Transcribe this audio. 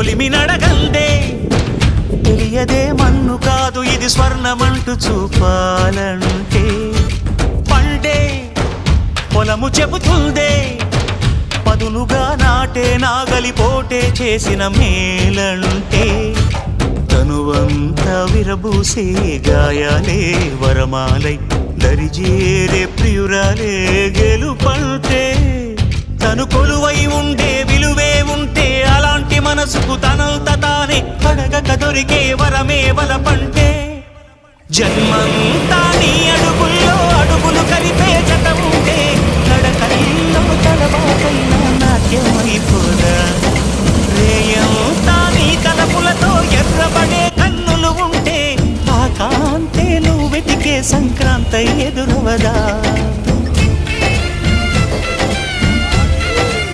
కొలిమి నడగల్దే. తెలియదే మన్ను కాదు ఇది స్వర్ణమంటూ చూపాలంటే. పండే పొలము చెబుతుందే. పదునుగా నాటే నాగలి పోటే చేసిన మేలంటే. తనువంత విరబూసే గాయాలే వరమాలై దరిజేరే ప్రియురాలే గెలుపంటే. తను కొలువై ఉండే దొరికే వరమే వలపంటే జన్మంతా నీ అడుగుల్లో అడుగులు కలిపే జత ఉంటే నడకల్లో తలవాటైనా నాట్యమైపోదా. రేయంతా నీ కలపులతో ఎర్రబడే కన్నులు ఉంటే ఆ కాంతే నువ్వు వెతికే సంక్రాంత ఎదురవదా?